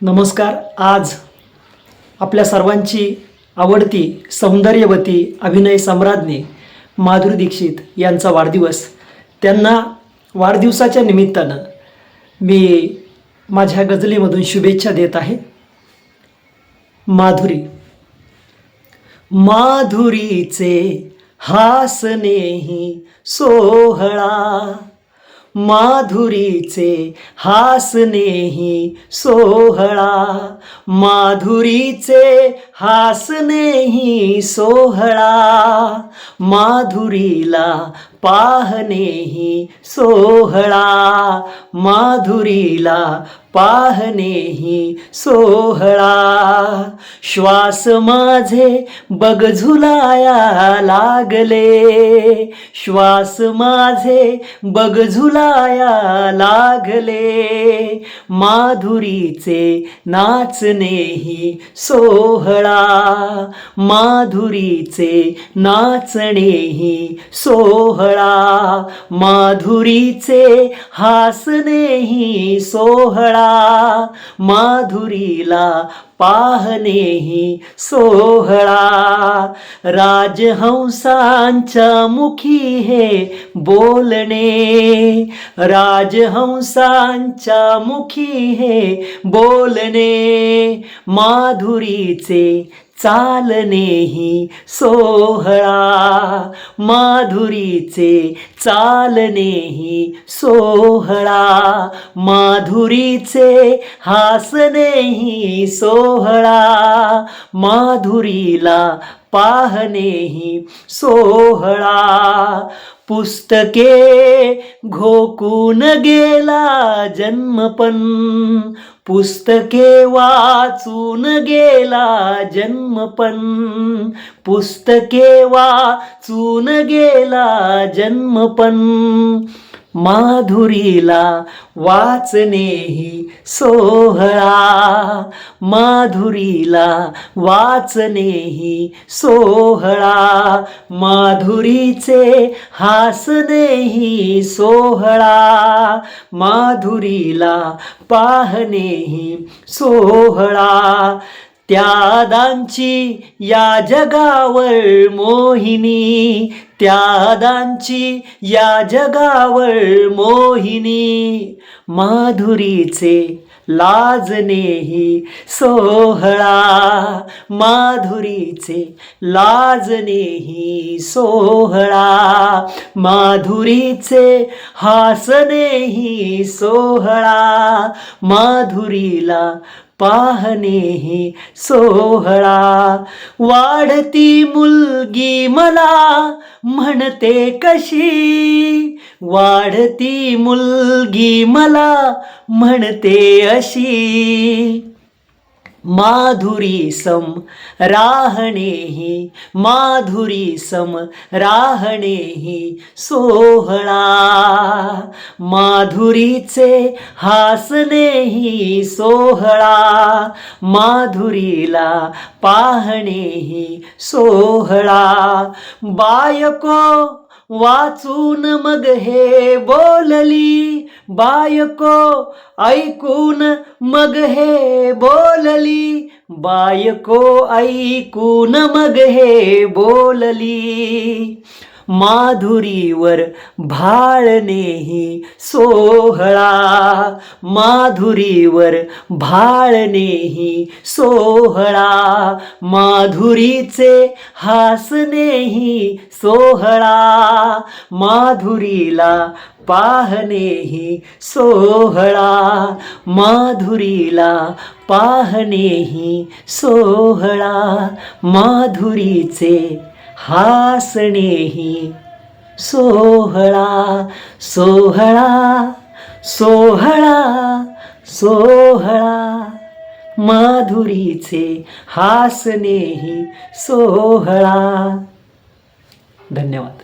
नमस्कार. आज आपल्या सर्वांची आवडती सौंदर्यवती अभिनय सम्राज्ञी माधुरी दीक्षित यांचा वाढदिवस. त्यांना वाढदिवसाच्या निमित्तानं मी माझ्या गजलेमधून शुभेच्छा देत आहे. माधुरी. माधुरीचे हासनेही सोहळा माधुरीचे हासनेही सोहळा. माधुरीचे हासनेही सोहळा. माधुरीला पाहणेही सोहळा. माधुरीला पाहणेही सोहळा. श्वास माझे बगझुलाया लागले. श्वास माझे बगझुलाया लागले. माधुरीचे नाचणेही सोहळा. माधुरीचे नाचणेही सोहळा. माधुरीचे हासनेही सोहळा माधुरीला पाहणेही सोहळा. राजहंसांच्या मुखी हे बोलणे राजहंसांच्या मुखी हे बोलणे माधुरीचे चालनेही सोहळा. माधुरीचे चालनेही सोहळा. माधुरीचे हासनेही सोहळा. माधुरीला पाहणेही सोहळा. पुस्तके घोकून गेला जन्मपण. पुस्तके वाचून गेला जन्मपण. पुस्तके वाचून गेला जन्मपण. माधुरीला वाचणेही सोहळा. माधुरीला वाचणेही सोहळा. माधुरीचे हासनेही सोहळा. माधुरीला पाहणेही सोहळा. त्यादांची या जगावर मोहिनी त्यादांची या जगावर मोहिनी. माधुरीचे लाजनेही सोहळा माधुरीचे लाजनेही सोहळा माधुरीचे हासनेही सोहळा माधुरीला पाहणे सोहळा. वाढती मुलगी मला म्हणते कशी? वाढती मुलगी मला म्हणते अशी. माधुरी सम राहणेही माधुरी सम राहणेही सोहळा। माधुरीचे हासनेही सोहळा माधुरीला पाहणेही सोहळा। बायको वाचून मग हे बोलली बायको ऐकून मग हे बोलली बायको ऐकून मग हे बोलली. माधुरीवर भाळणेही सोहळा. माधुरीवर भाळणेही सोहळा. माधुरीचे हासणेही सोहळा. माधुरीला पाहणेही सोहळा. माधुरीला पाहणेही सोहळा. माधुरीचे हासणेही सोहळा सोहळा सोहळा सोहळा माधुरीचे हासणेही सोहळा धन्यवाद